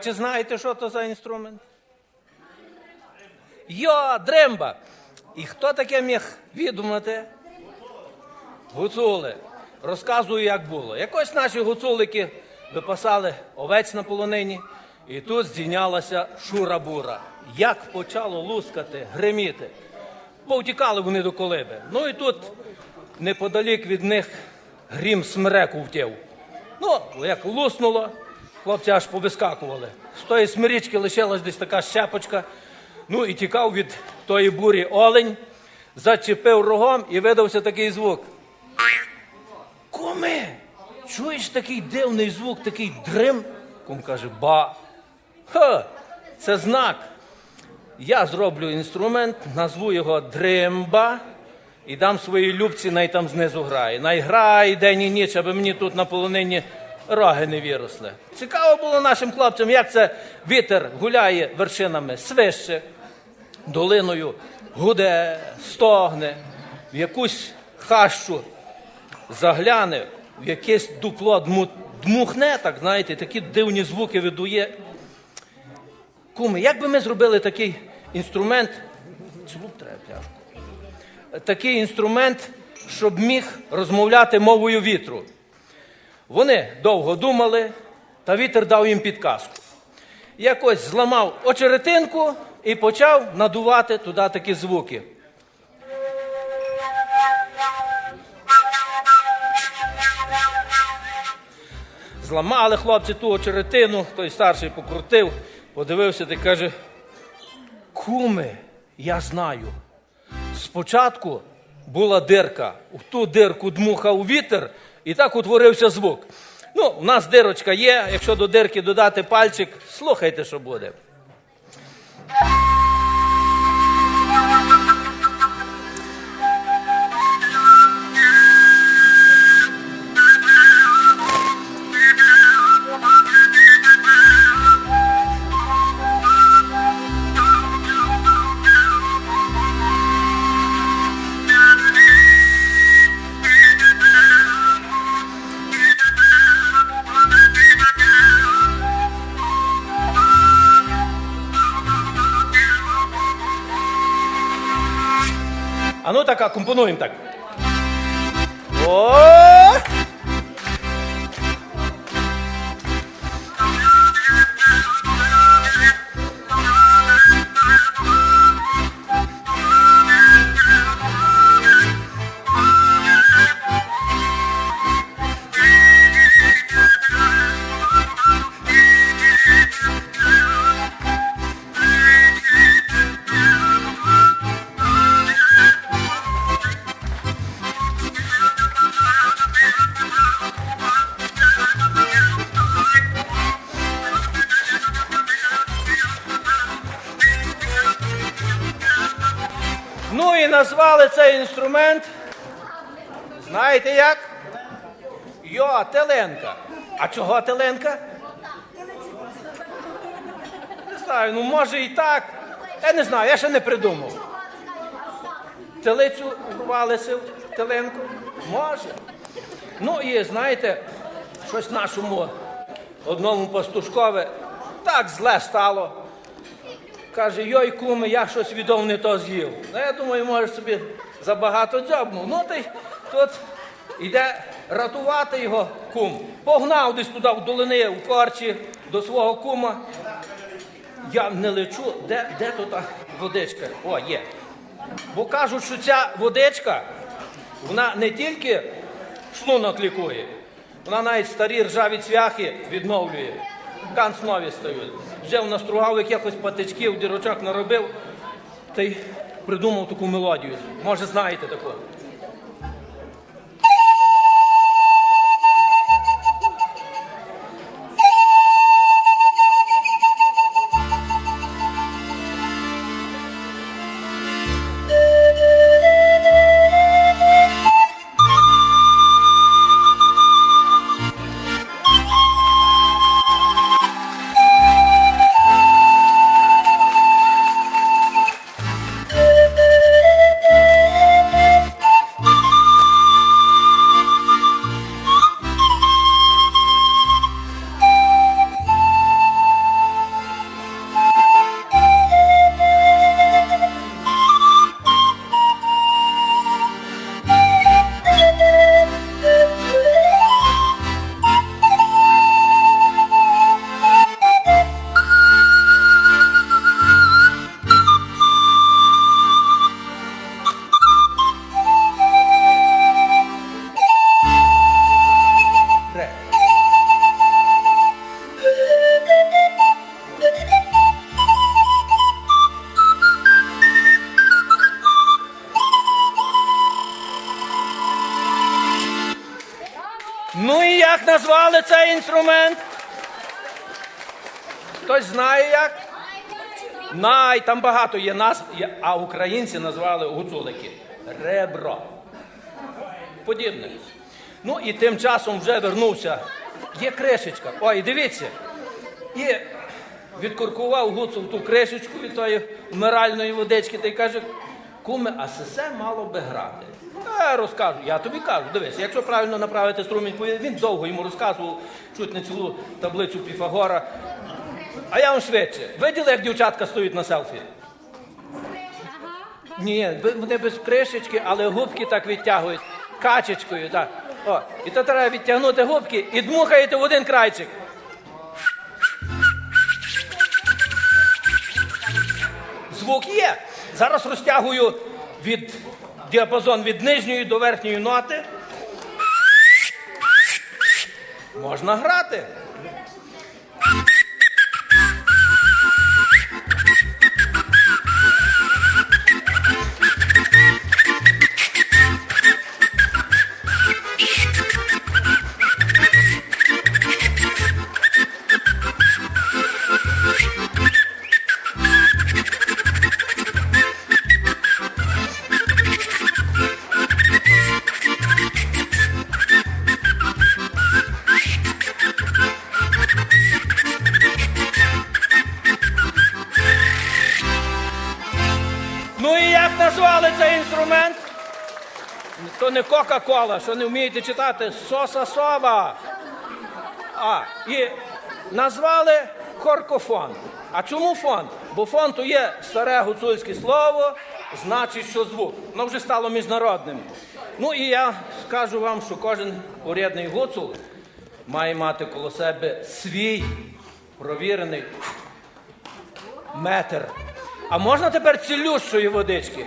чи знаєте, що то за інструмент? Йо, дремба. І хто таке міг відумати? Гуцули. Розказую, як було. Якось наші гуцулики випасали овець на полонині, і тут здійнялася шура-бура. Як почало лускати, гриміти. Повтікали вони до колиби. Ну і тут неподалік від них грім смереку втів. Ну, як луснуло, хлопці аж повискакували. З тої смирічки лишилась десь така щепочка. Ну і тікав від тої бурі олень, зачепив рогом і видався такий звук. Куми, чуєш такий дивний звук, такий дрим? Кум каже, ба. Ха, це знак. Я зроблю інструмент, назву його дримба і дам своїй любці, най там знизу грає. Най грає день і ніч, аби мені тут на полонині роги не виросли. Цікаво було нашим хлопцям, як це вітер гуляє вершинами свище, долиною, гуде, стогне, в якусь хащу загляне, в якесь дупло дму- дмухне, так знаєте, такі дивні звуки видує. Куми, як би ми зробили такий інструмент, такий інструмент, щоб міг розмовляти мовою вітру. Вони довго думали, та вітер дав їм підказку. Якось зламав очеретинку і почав надувати туди такі звуки. Зламали хлопці ту очеретину, той старший покрутив, подивився та каже: Куми, я знаю. Спочатку була дирка, в ту дирку дмухав вітер, і так утворився звук. Ну, у нас дирочка є, якщо до дирки додати пальчик, слухайте, що буде. А ну так, компонуємо так. О! Цей інструмент. Знаєте як? Йо, теленка. А чого теленка? Не знаю, ну може і так. Я не знаю, я ще не придумав. Телицю урвали сил, теленку? Може. Ну і знаєте, щось нашому одному пастушкові так зле стало. Каже, йой, куми, я щось відомо не то з'їв. Ну, я думаю, може собі забагато дзьобнув. Ну, ти тут йде рятувати його кум. Погнав десь туди в долини, в корчі до свого кума. Я не лечу, де, де тут водичка? О, є. Бо кажуть, що ця водичка, вона не тільки шлунок лікує, вона навіть старі ржаві цвяхи відновлює. Канц нові стають. Взяв настругав якихось патичків, дірочок наробив, та й придумав таку мелодію. Може, знаєте таку. Інструмент? Хтось знає як? Най, там багато є нас, а українці назвали гуцулики. Ребро. Подібне. Ну і тим часом вже вернувся. Є кришечка. Ой, дивіться. І відкуркував гуцул ту кришечку від тої вмиральної водички та й каже, куме, а сесе мало би грати. Я розкажу, я тобі кажу, дивись, якщо правильно направити струмінь, він довго йому розказував, чуть не цілу таблицю Піфагора. А я вам швидше. Виділи, як дівчатка стоїть на селфі? Ні, вони без кришечки, але губки так відтягують. Качечкою, так. О, і то треба відтягнути губки і дмухаєте в один крайчик. Звук є. Зараз розтягую від діапазон від нижньої до верхньої ноти. Можна грати. То не Кока-Кола, що не вмієте читати, соса сова. А, і назвали хоркофон. А чому фон? Бо фон то є старе гуцульське слово, значить, що звук. Воно вже стало міжнародним. Ну і я скажу вам, що кожен урядний гуцул має мати коло себе свій провірений метр. А можна тепер цілющої водички?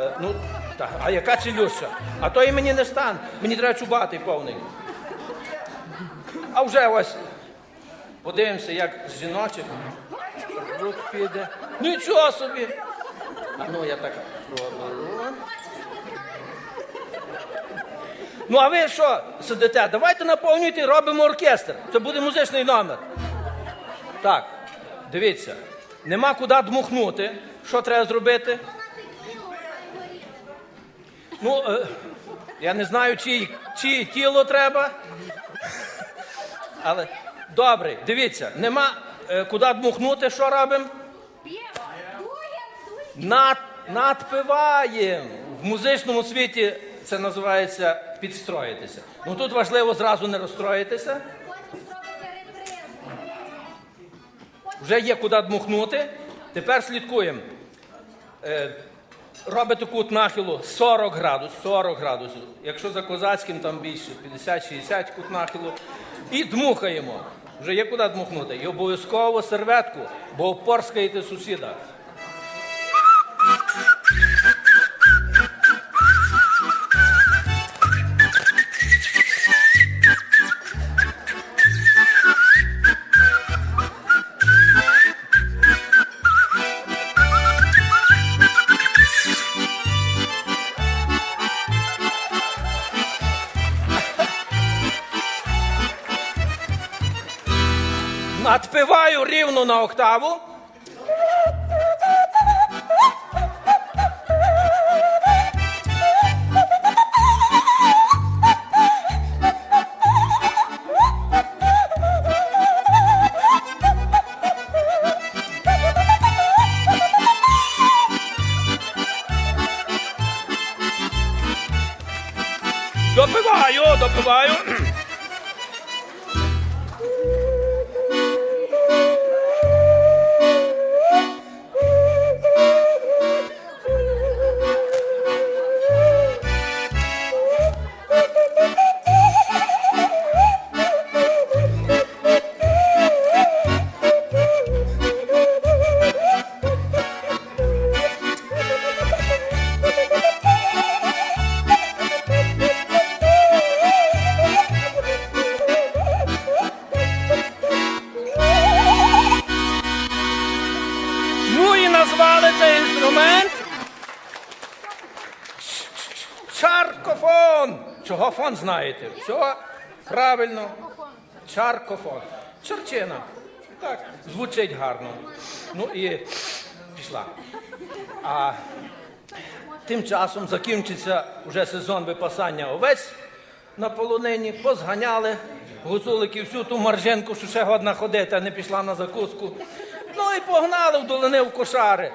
Е, ну, так, а яка цілюща? А то і мені не стан. Мені треба чубатий повний. А вже ось подивимося, як з жіночих рук піде. Нічого собі. А ну я так пробую. Ну, а ви що сидите? Давайте наповнюйте робимо оркестр. Це буде музичний номер. Так, дивіться, нема куди дмухнути. Що треба зробити? Ну, е, я не знаю, чиє чи тіло треба. Але добре, дивіться, нема е, куди дмухнути, що робимо? Над, надпиваємо. В музичному світі це називається підстроїтися. Ну тут важливо зразу не розстроїтися. Вже є куди дмухнути. Тепер слідкуємо. Е, робите кут нахилу 40 градусів, 40 градусів. Якщо за козацьким там більше 50-60 кут нахилу. І дмухаємо. Вже є куди дмухнути. І обов'язково серветку, бо опорскаєте сусіда. Надпиваю рівно на октаву. Допиваю, допиваю. Знаєте? Все. Правильно. Чаркофон. Чорчина. Так, звучить гарно. Ну і пішла. А тим часом закінчиться вже сезон випасання овець на полонині, позганяли гуцулики всю ту маржинку, що ще годна ходити, а не пішла на закуску. Ну і погнали в долини в кошари.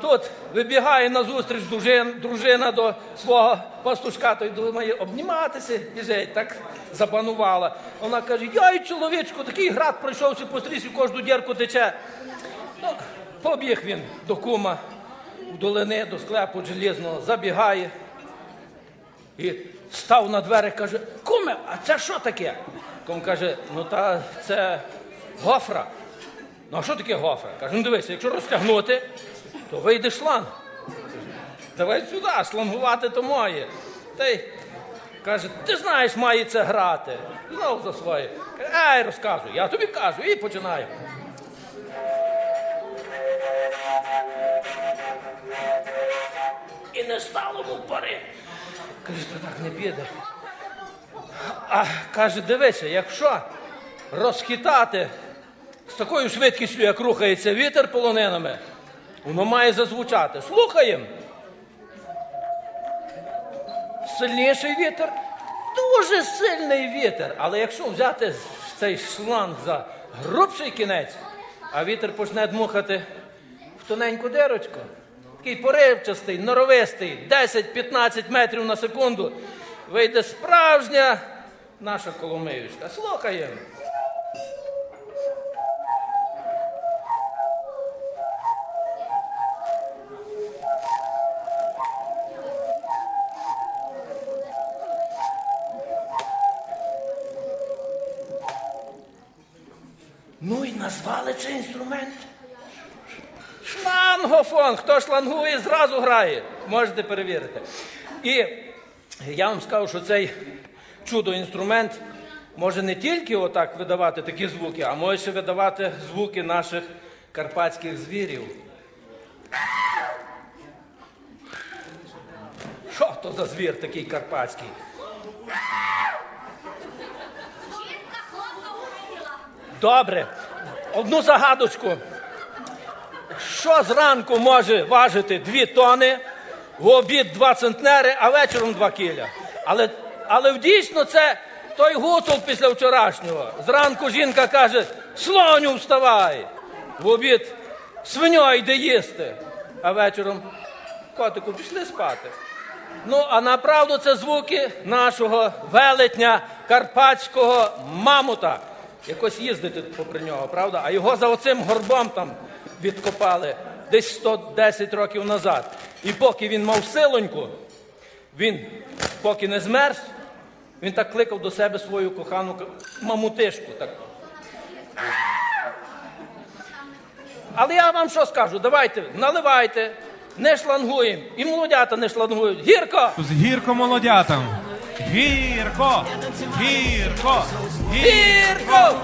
Тут вибігає назустріч дружин, дружина до свого пастушка, той думає, обніматися, біжить, так запанувала. Вона каже, яй, чоловічку, такий град пройшовся по стрісі, кожну дірку тече. Ну, побіг він до кума в долини, до склепу желізного, забігає і став на двері, каже, куме, а це що таке? Кум каже, ну та це гофра. Ну а що таке гофра? Каже, ну дивися, якщо розтягнути, то вийде шланг. Давай сюди, шлангувати то моє. Та й каже, ти знаєш, має це грати. Знову за своє. Ай, розказуй, я тобі кажу, і починаю. І не стало му пари. Каже, то так не піде. А каже, дивися, якщо розхитати з такою швидкістю, як рухається вітер полонинами, воно має зазвучати. Слухаємо. Сильніший вітер, дуже сильний вітер. Але якщо взяти цей шланг за грубший кінець, а вітер почне дмухати в тоненьку дирочку, такий поривчастий, норовистий, 10-15 метрів на секунду, вийде справжня наша коломиючка. Слухаємо. Цей інструмент. Шлангофон. Хто шлангує, зразу грає. Можете перевірити. І я вам скажу, що цей чудо-інструмент може не тільки отак видавати такі звуки, а може ще видавати звуки наших карпатських звірів. Що то за звір такий карпатський? Добре. Одну загадочку. Що зранку може важити 2 тони, в обід 2 центнери, а вечором 2 кіля. Але, але дійсно це той гуцул після вчорашнього. Зранку жінка каже, слоню вставай. В обід свиньо йде їсти. А вечором котику пішли спати. Ну, а направду це звуки нашого велетня карпатського мамута. Якось їздити попри нього, правда? А його за оцим горбом там відкопали десь 110 років назад. І поки він мав силоньку, він поки не змерз, він так кликав до себе свою кохану мамутишку. Так. Але я вам що скажу? Давайте, наливайте, не шлангуємо. І молодята не шлангують. Гірко! З гірко молодятам. Гірко! Гірко! Гірко!